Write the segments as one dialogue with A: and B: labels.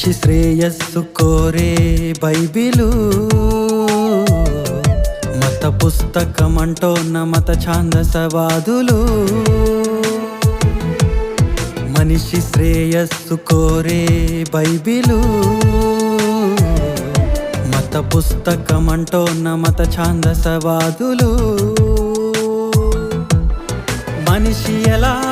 A: మనిషి శ్రేయస్సు కోరే బైబిలు. మత పుస్తకమంటోన్న మత ఛాందసవాదులు. మనిషి శ్రేయస్సు కోరే బైబిలు. మత పుస్తకమంటోన్న మత ఛాందసవాదులు. మనిషి ఎలా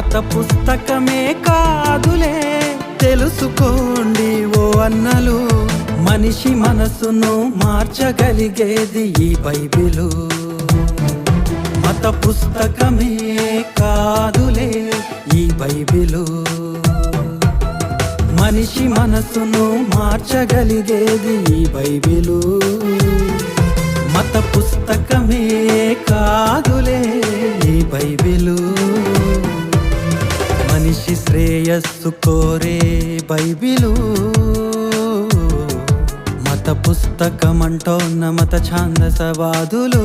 A: మత పుస్తకమే కాదులే. తెలుసుకోండి ఓ అన్నలు మనిషి మనసును మార్చగలిగేది ఈ బైబిలు. మత పుస్తకమే కాదులే ఈ బైబిలు. మనిషి మనసును మార్చగలిగేది ఈ బైబిలు. మత పుస్తకమే కాదులే ఈ బైబిలు. శ్రేయస్సు కోరే బైబిలు. మత పుస్తకమంటోన్న మత ఛాందసవాదులు.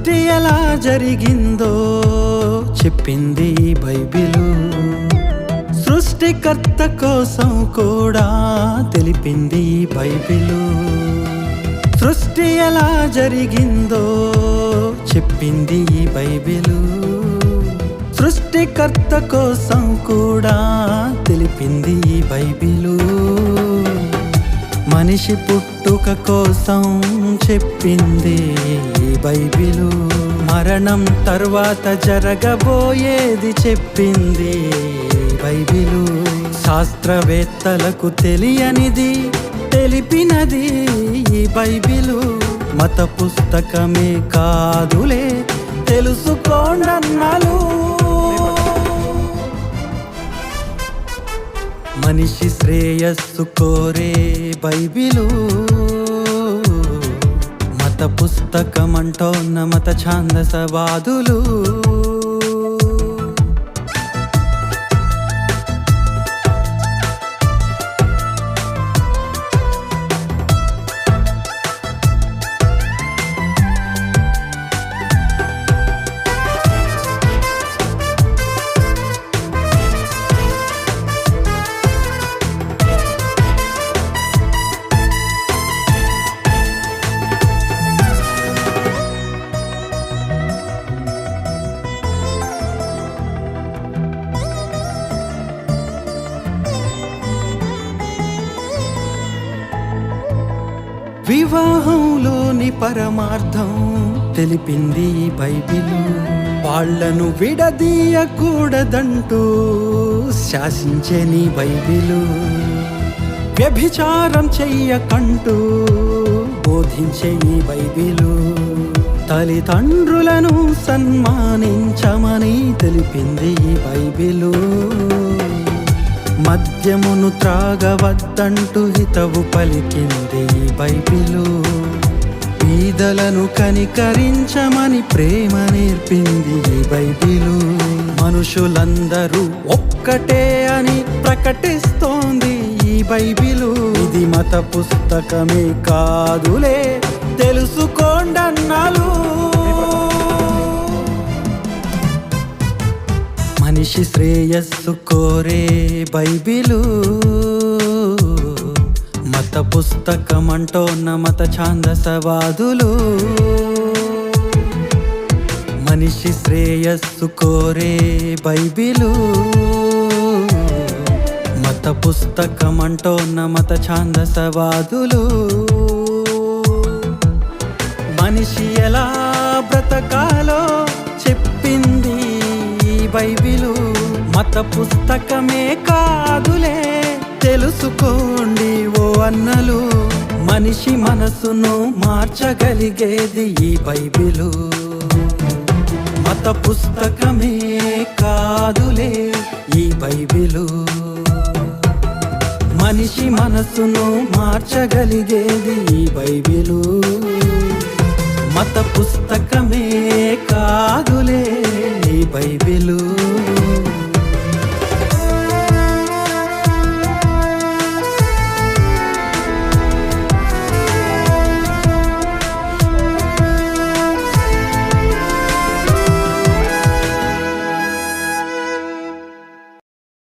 A: సృష్టి ఎలా జరిగిందో చెప్పింది బైబిలు. సృష్టికర్త కోసం కూడా తెలిపింది బైబిలు. సృష్టి ఎలా జరిగిందో చెప్పింది బైబిలు. సృష్టికర్త కోసం కూడా తెలిపింది బైబిలు. మనిషి పుట్టుక కోసం చెప్పింది బైబిలు. మరణం తర్వాత జరగబోయేది చెప్పింది బైబిలు. శాస్త్రవేత్తలకు తెలియనిది తెలిపినది ఈ బైబిలు. మత పుస్తకమే కాదులే తెలుసుకోండన్నాలు మనిషి శ్రేయస్సు కోరే బైబిలు. మత పుస్తకమంటోన్న మత ఛాందసవాదులు. వివాహంలోని పరమార్థం తెలిపింది బైబిల్ బైబిలు. వాళ్ళను విడదీయకూడదంటూ శాసించే నీ బైబిలు. వ్యభిచారం చెయ్యకంటూ బోధించే ఈ బైబిలు. తల్లిదండ్రులను సన్మానించమని తెలిపింది ఈ బైబిలు. మద్యమును త్రాగవద్దంటూ హితవు పలికింది ఈ బైబిలు. పీదలను కనికరించమని ప్రేమ నేర్పింది ఈ బైబిలు. మనుషులందరూ ఒక్కటే అని ప్రకటిస్తోంది ఈ బైబిలు. ఇది మత పుస్తకమే కాదులే తెలుసుకోండన్నాలు మనిషి శ్రేయస్సు కోరే బైబిలు. మత పుస్తకమంటోన్న మత ఛాందసవాదులు. మనిషి శ్రేయస్సు కోరే బైబిలు. మత పుస్తకమంటోన్న మత ఛాందసవాదులు. మనిషి ఎలా బ్రతకాలో చెప్పింది బైబిల్. మత పుస్తకమే కాదులే. తెలుసుకోండి ఓ అన్నలు మనిషి మనసును మార్చగలిగేది ఈ బైబిలు. మత పుస్తకమే కాదులే ఈ బైబిలు. మనిషి మనసును మార్చగలిగేది ఈ బైబిలు. మత పుస్తకమే కాదులే ఈ బైబిలు.